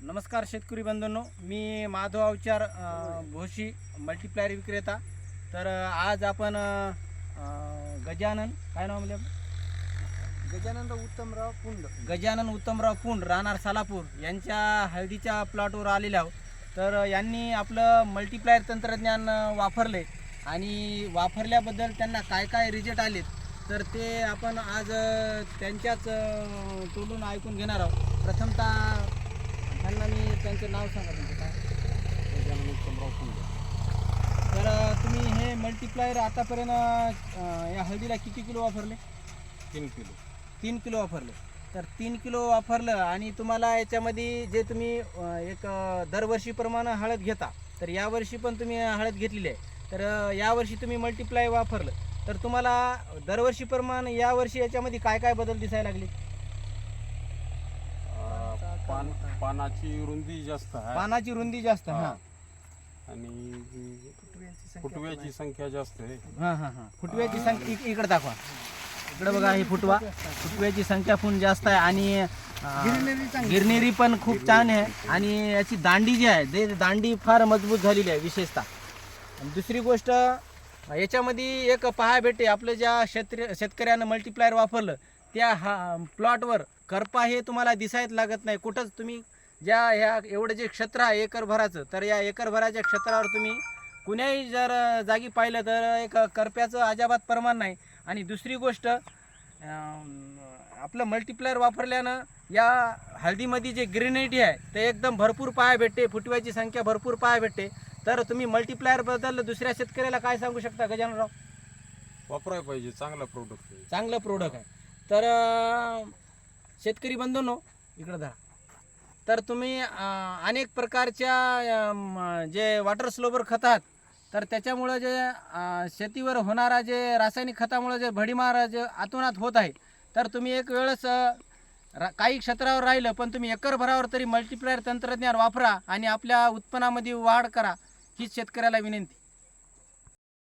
नमस्कार शेतकरी बंधूंनो मी माधव अवचार भोशी मल्टीप्लायर विक्रेता. तर आज आपण गजानन काय नाव म्हणजे गजानंद उत्तमराव पुंड गजानन उत्तमराव पुंड राहणार सालापूर. यांच्या हळदीच्या प्लॉटवर आलेले आहोत. तर यांनी आपलं मल्टीप्लायर तंत्रज्ञान वापरले. आणि वापरल्याबद्दल त्यांना काय काय रिजल्ट आलेत तर ते आपण आज त्यांच्याच तोंडून ऐकून घेणार आहोत. प्रथमतः त्यांना मी त्यांचं नाव सांगा तुमचं काय? गजानन उत्तमराव पुंड तर तुम्ही हे मल्टीप्लायर आतापर्यंत अ, या हळदीला किती किलो वापरले? तीन किलो. तीन किलो वापरले. तर तीन किलो वापरलं आणि तुम्हाला याच्यामध्ये जे तुम्ही अ, एक अ, दरवर्षीप्रमाणे हळद घेता तर यावर्षी पण तुम्ही हळद घेतलेली आहे. तर अ, यावर्षी तुम्ही मल्टीप्लाय वापरलं तर तुम्हाला दरवर्षीप्रमाणे यावर्षी याच्यामध्ये काय काय बदल दिसायला लागले अं, पान पानाची रुंदी जास्त आहे. पानाची रुंदी जास्त हां. आणि फुटव्याची संख्या जास्त आहे. हां हां हां. फुटव्याची संख्या इक- इकडे दाखवा. इकडे बघा ही फुटवा. फुटव्याची संख्या पण जास्त आहे आणि अं, गिरनेरी पण खूप छान आहे. आणि याची दांडी जी आहे ते दांडी फार मजबूत झालेली आहे विशेषतः. आणि दुसरी गोष्ट याच्यामध्ये एक पहा भेटते आपलं ज्या शेतकरी शेतकऱ्यानं मल्टीप्लायर वापरलं त्या हा प्लॉटवर करपा हे तुम्हाला दिसायत लागत नाही. कुठंच तुम्ही ज्या ह्या एवढं जे क्षेत्र आहे एकर भराचं तर या एकर भराच्या क्षेत्रावर तुम्ही कुण्याही जर जागी पाहिलं तर एक करप्याचं अजाबात प्रमाण नाही. आणि दुसरी गोष्ट आपलं मल्टीप्लायर वापरल्यानं या हळदीमध्ये जे ग्रीनिटी आहे ते एकदम भरपूर पाया भेटते फुटव्याची संख्या भरपूर पाया भेटते. तर तुम्ही मल्टीप्लायरबद्दल दुसऱ्या शेतकऱ्याला काय सांगू शकता गजाननराव वापरायला पाहिजे चांगला प्रोडक्ट चांगलं प्रोडक्ट आहे. तर शेतकरी बंधूंनो इकडं धरा. तर तुम्ही अनेक प्रकारच्या जे वॉटर स्लोबर खत आहात तर त्याच्यामुळं जे शेतीवर होणारा जे रासायनिक खतामुळं जे भडीमार जे आतोनात होत आहे तर तुम्ही एक वेळेस रा काही क्षेत्रावर राहिलं पण तुम्ही एकर भरावर तरी मल्टीप्लायर तंत्रज्ञान वापरा आणि आपल्या उत्पन्नामध्ये वाढ करा हीच शेतकऱ्याला विनंती.